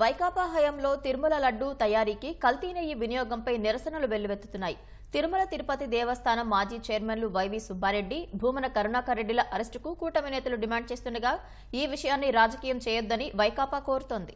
వైకాపా హయాంలో తిరుమల లడ్డూ తయారీకి కల్తీ నెయ్యి వినియోగంపై నిరసనలు వెల్లువెత్తుతున్నాయి. తిరుమల తిరుపతి దేవస్థానం మాజీ చైర్మన్లు వైవి సుబ్బారెడ్డి భూమన కరుణాకర్ రెడ్డిల అరెస్టుకు కూటమి నేతలు డిమాండ్ చేస్తుండగా ఈ విషయాన్ని రాజకీయం చేయొద్దని వైకాపా కోరుతోంది.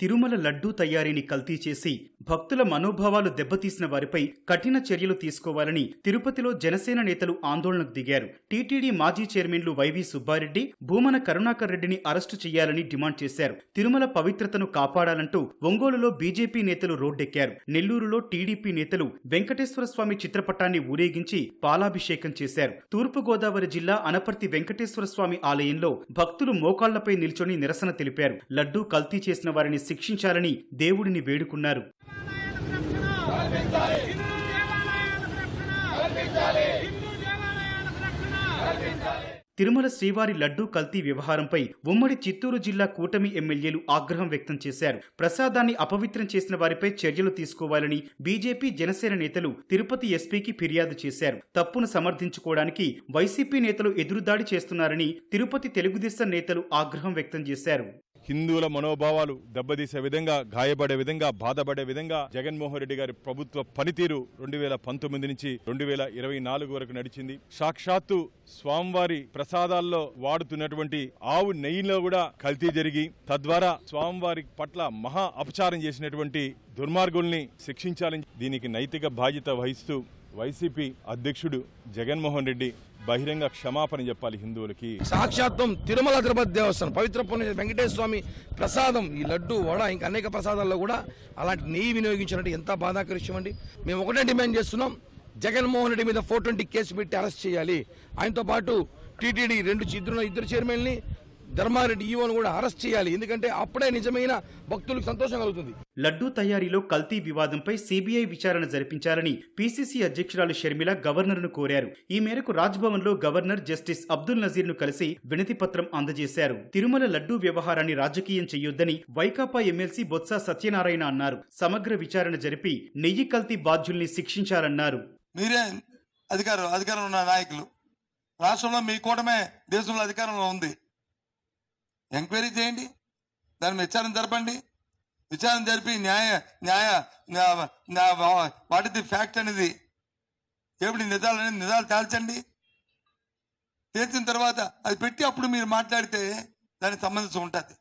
తిరుమల లడ్డూ తయారీని కల్తీ చేసి భక్తుల మనోభావాలు దెబ్బతీసిన వారిపై కఠిన చర్యలు తీసుకోవాలని తిరుపతిలో జనసేన నేతలు ఆందోళనకు దిగారు. టీటీడీ మాజీ చైర్మన్లు వైవి సుబ్బారెడ్డి భూమన కరుణాకర్ రెడ్డిని అరెస్టు చేయాలని డిమాండ్ చేశారు. తిరుమల పవిత్రతను కాపాడాలంటూ ఒంగోలులో బీజేపీ నేతలు రోడ్డెక్కారు. నెల్లూరులో టీడీపీ నేతలు వెంకటేశ్వర స్వామి చిత్రపటాన్ని ఊరేగించి పాలాభిషేకం చేశారు. తూర్పుగోదావరి జిల్లా అనపర్తి వెంకటేశ్వర స్వామి ఆలయంలో భక్తులు మోకాళ్ళపై నిల్చొని నిరసన తెలిపారు. లడ్డూ కల్తీ చేసిన వారిని శిక్షించాలని దేవుడిని వేడుకున్నారు. తిరుమల శ్రీవారి లడ్డూ కల్తీ వ్యవహారంపై ఉమ్మడి చిత్తూరు జిల్లా కూటమి ఎమ్మెల్యేలు ఆగ్రహం వ్యక్తం చేశారు. ప్రసాదాన్ని అపవిత్రం చేసిన వారిపై చర్యలు తీసుకోవాలని బీజేపీ జనసేన నేతలు తిరుపతి ఎస్పీకి ఫిర్యాదు చేశారు. తప్పును సమర్థించుకోవడానికి వైసీపీ నేతలు ఎదురుదాడి చేస్తున్నారని తిరుపతి తెలుగుదేశం నేతలు ఆగ్రహం వ్యక్తం చేశారు. హిందువుల మనోభావాలు దెబ్బతీసే విధంగా గాయపడే విధంగా బాధపడే విధంగా జగన్మోహన్ రెడ్డి గారి ప్రభుత్వ పనితీరు రెండు వేల పంతొమ్మిది నుంచి రెండు వేల ఇరవై నాలుగు వరకు నడిచింది. సాక్షాత్తు స్వామివారి ప్రసాదాల్లో వాడుతున్నటువంటి ఆవు నెయ్యిలో కూడా కల్తీ జరిగి తద్వారా స్వామివారి పట్ల మహా అపచారం చేసినటువంటి దుర్మార్గుల్ని శిక్షించాలని దీనికి నైతిక బాధ్యత వహిస్తూ వైసీపీ అధ్యక్షుడు జగన్మోహన్ రెడ్డి బహిరంగ క్షమాపణ చెప్పాలి హిందువులకి. సాక్షాత్వం తిరుమల తిరుపతి దేవస్థానం పవిత్ర పుణ్య వెంకటేశ్వర స్వామి ప్రసాదం ఈ లడ్డు వడ ఇంకా అనేక ప్రసాదాల్లో కూడా అలాంటి నెయ్యి వినియోగించినట్టు ఎంత బాధాకరిష్టం అండి మేము ఒకటే డిమాండ్ చేస్తున్నాం జగన్మోహన్ రెడ్డి మీద ఫోర్ ట్వంటీ కేసు పెట్టి అరెస్ట్ చేయాలి. ఆయనతో పాటు టీటీడీ రెండు ఇద్దరు ఇద్దరు చైర్మన్ని ధర్మారెడ్డి ఈవోను కూడా అరెస్ట్ చేయాలి. ఎందుకంటే అప్పుడే నిజమైన భక్తులకు సంతోషం కలుగుతుంది. లడ్డూ తయారీలో కల్తీ వివాదంపై సీబీఐ విచారణ జరిపించాలని పీసీసీ అధ్యక్షురాలు షర్మిల గవర్నర్ను కోరారు. ఈ మేరకు రాజ్భవన్లో గవర్నర్ జస్టిస్ అబ్దుల్ నజీర్ను కలిసి వినతి పత్రం అందజేశారు. తిరుమల లడ్డూ వ్యవహారాన్ని రాజకీయం చేయొద్దని వైకాపా ఎమ్మెల్సీ బొత్స సత్యనారాయణ అన్నారు. సమగ్ర విచారణ జరిపి నెయ్యి కల్తీ బాధ్యుల్ని శిక్షించాలన్నారు మీరే అధికారం అధికారంలో ఉన్న నాయకులు. రాష్ట్రంలో మీ కూటమే దేశంలో అధికారంలో ఉంది. ఎంక్వైరీ చేయండి. దాని విచారణ జరపండి. విచారణ జరిపి న్యాయ న్యాయ వాట్ ది ఫ్యాక్ట్ అనేది ఏమిటి నిజాలు అనేది నిజాలు తేల్చండి. తేల్చిన తర్వాత అది పెట్టి అప్పుడు మీరు మాట్లాడితే దానికి సంబంధించి ఉంటుంది.